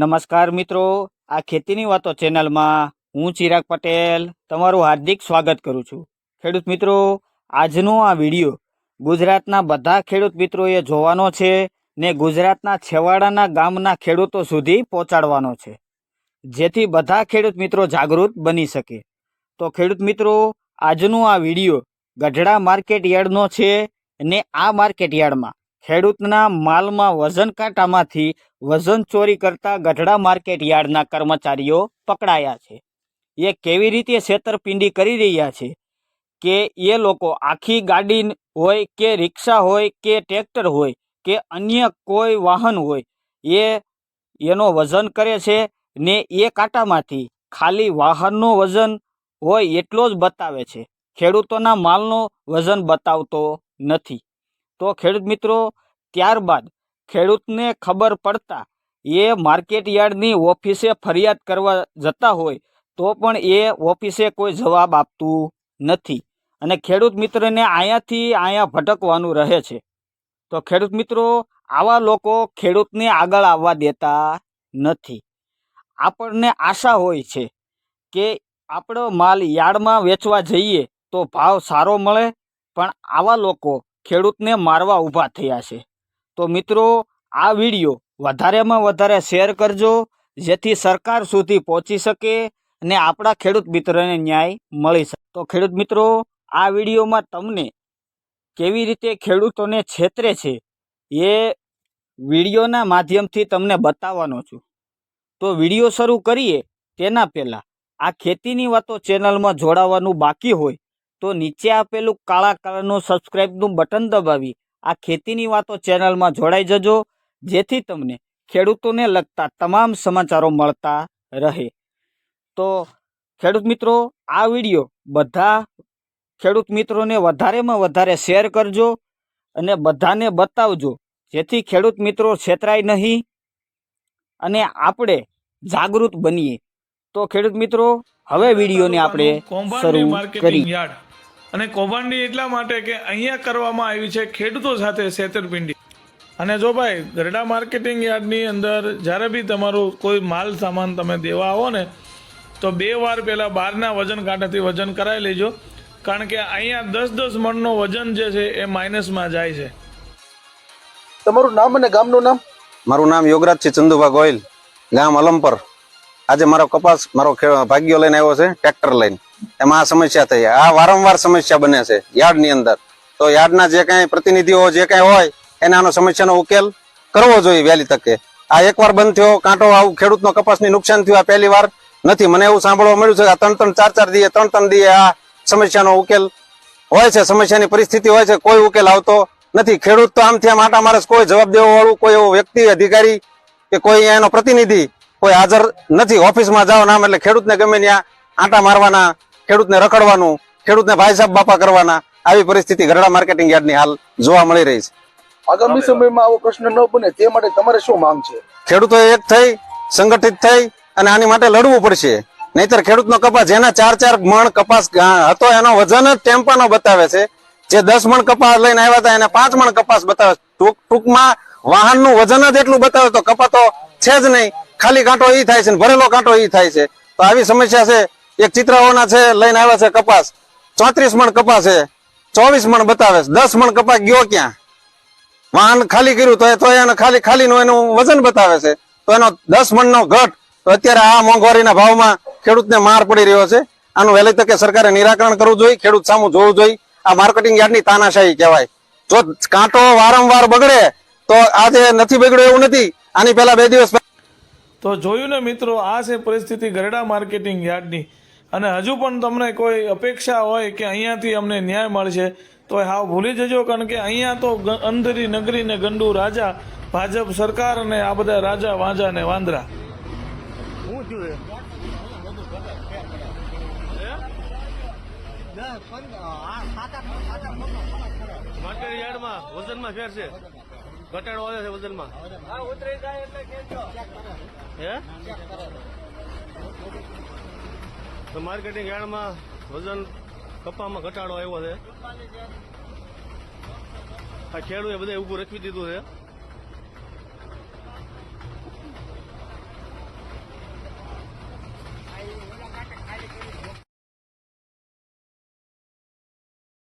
નમસ્કાર મિત્રો. આ ખેતીની વાતો ચેનલમાં હું ચિરાગ પટેલ તમારું હાર્દિક સ્વાગત કરું છું. ખેડૂત મિત્રો, આજનો આ વીડિયો ગુજરાતના બધા ખેડૂત મિત્રોએ જોવાનો છે ને ગુજરાતના છેવાડાના ગામના ખેડૂતો સુધી પહોંચાડવાનો છે. જેથી બધા ખેડૂત મિત્રો જાગૃત બની શકે. તો ખેડૂત મિત્રો, આજનો આ વીડિયો ગઢડા માર્કેટ યાર્ડનો છે ને આ માર્કેટ યાર્ડમાં ખેડૂતના માલમાં વજન કાંટામાંથી વજન ચોરી કરતા ગઢડા માર્કેટ યાર્ડના કર્મચારીઓ પકડાયા છે. એ કેવી રીતે છેતરપિંડી કરી રહ્યા છે? કે એ લોકો આખી ગાડી હોય કે રિક્ષા હોય કે ટ્રેક્ટર હોય કે અન્ય કોઈ વાહન હોય, એ એનો વજન કરે છે ને એ કાંટામાંથી ખાલી વાહનનો વજન હોય એટલો જ બતાવે છે. ખેડૂતોના માલનો વજન બતાવતો નથી. તો ખેડૂત મિત્રો, ત્યારબાદ ખેડૂતને ખબર પડતા એ માર્કેટ યાર્ડની ઓફિસે ફરિયાદ કરવા જતા હોય, તો પણ એ ઓફિસે કોઈ જવાબ આપતું નથી. અને ખેડૂત મિત્રને અહીંયાથી અહીંયા ભટકવાનું રહે છે. તો ખેડૂત મિત્રો, આવા લોકો ખેડૂતને આગળ આવવા દેતા નથી. આપણને આશા હોય છે કે આપણો માલ યાર્ડમાં વેચવા જઈએ તો ભાવ સારો મળે, પણ આવા લોકો ખેડૂતને મારવા ઊભા થયા છે. તો મિત્રો, આ વીડિયો વધારેમાં વધારે શેર કરજો, જેથી સરકાર સુધી પહોંચી શકે અને આપણા ખેડૂત મિત્રોને ન્યાય મળી શકે. તો ખેડૂત મિત્રો, આ વિડીયોમાં તમને કેવી રીતે ખેડૂતોને છેતરે છે એ વિડીયોના માધ્યમથી તમને બતાવવાનો છું. તો વીડિયો શરૂ કરીએ તેના પહેલાં, આ ખેતીની વાતો ચેનલમાં જોડાવાનું બાકી હોય તો નીચે આપેલું કાળા કલરનું સબસ્ક્રાઈબનું બટન દબાવી આ ખેતીની વાતો ચેનલમાં જોડાઈ જજો જેથી તમને ખેડૂતોને લગતા તમામ સમાચારો મળતા રહે. તો ખેડૂત મિત્રો આ વીડિયો બધા ખેડૂત મિત્રોને વધારેમાં વધારે શેર કરજો અને બધાને બતાવજો જેથી ખેડૂત મિત્રો છેતરાય નહીં અને આપણે જાગૃત બનીએ. તો ખેડૂત મિત્રો હવે વિડીયોને આપણે શરૂ કરી અને કૌભાંડી એટલા માટે કે અહીંયા કરવામાં આવી છે ખેડૂતો સાથે છેતરપિંડી અને જો ભાઈ ગરડા માર્કેટિંગ યાર્ડની અંદર જ્યારે બી તમારું કોઈ માલ સામાન તમે દેવા આવો ને તો બે વાર પહેલાં બહારના વજન કાંટાથી વજન કરાવી લેજો. કારણ કે અહીંયા દસ દસ મણનો વજન જે છે એ માઇનસમાં જાય છે. તમારું નામ અને ગામનું નામ? મારું નામ યોગરાજ છે ચંદુભા ગોયલ ગામ અલમપર. આજે મારો કપાસ મારો ખે- ભાગ્યો લઈને આવ્યો છે ટ્રેક્ટર લઈને. એમાં સમસ્યા થઈ આ વારંવાર સમસ્યા બને છે યાર્ડની અંદર. તો યાર્ડના જે કાંઈ પ્રતિનિધિઓ જે કાંઈ હોય, એને સમસ્યાનો ઉકેલ કરવો જોઈએ વહેલી તકે. આ એકવાર બંધ થયો, કાંટો આવું ખેડૂતનો કપાસની નુકસાન થયું, આ પહેલી વાર નથી. મને એવું સાંભળવા મળ્યું છે કે ત્રણ ત્રણ ચાર ચાર દીએ, ત્રણ ત્રણ દીએ આ સમસ્યાનો ઉકેલ હોય છે, સમસ્યાની પરિસ્થિતિ હોય છે, કોઈ ઉકેલ આવતો નથી. ખેડૂત તો આમથી આમ આટા મારે છે. કોઈ જવાબ દેવા વાળું, કોઈ એવો વ્યક્તિ, અધિકારી કે કોઈ એનો પ્રતિનિધિ કોઈ હાજર નથી. ઓફિસમાં જાઓ નામ એટલે ખેડૂતને ગમે ત્યાં આટા મારવાના ખેડૂતને રખડવાનું ખેડૂતને ભાઈ સાહેબ બાપા કરવાના આવી પરિસ્થિતિ ગરડા માર્કેટિંગ યાર્ડની હાલ જોવા મળી રહી છે. આગામી સમયમાં આવો પ્રશ્ન ન બને તે માટે તમારે શું માંગ છે? ખેડૂતો એક થઈ સંગઠિત થઈ અને આની માટે લડવું પડશે. નહીતર ખેડૂતનો કપાસ જેના ચાર ચાર મણ કપાસ હતો એનો વજન જ ટેમ્પાનો બતાવે છે. જે દસ મણ કપાસ લઈને આવ્યા હતા એને પાંચ મણ કપાસ બતાવે છે. ટૂંક ટૂંકમાં વાહનનું વજન જ એટલું બતાવે તો કપાતો છે જ નહીં. ખાલી કાંટો એ થાય છે ભરેલો કાંટો ઈ થાય છે. તો આવી સમસ્યા છે. એક ચિત્રાઓના છે, લઈને આવ્યા છે કપાસ. ચોત્રીસ મણ કપાસ છે. ચોવીસ મણ બતાવે છે. દસ મણ કપાસ ગયો ક્યાં? વાહન ખાલી કર્યું તો એને ખાલી ખાલીનું એનું વજન બતાવે છે. તો એનો દસ મણનો ઘટ. અત્યારે આ મોંઘવારીના ભાવમાં ખેડૂતને માર પડી રહ્યો છે. આનું વહેલી તકે સરકારે નિરાકરણ કરવું જોઈએ, ખેડૂત સામું જોવું જોઈએ. આ માર્કેટિંગ યાર્ડની તાનાશાહી કહેવાય. જો કાંટો વારંવાર બગડે, તો આજે નથી બગડ્યો એવું નથી. આની પહેલા બે દિવસ તો જોયું ને મિત્રો, આ છે પરિસ્થિતિ ગરડા માર્કેટિંગ યાર્ડની. અને હજુ પણ તમને કોઈ અપેક્ષા હોય કે અહીંયાથી અમને ન્યાય મળશે તો હાવ ભૂલી જજો કારણ કે અહીંયા તો અંધરી નગરી ને ગંડુ રાજા ભાજપ સરકાર અને આ બધા રાજા વાંજા ને વાંદરા. માર્કેટ વજનમાં ફેર છે. ઘટાડો આવે છે વજનમાં. હે તો માર્કેટિંગ યાર્ડમાં વજન કપામાં ઘટાડો આવ્યો છે. આ ખેડૂએ બધે ઊભું રખવી દીધું છે.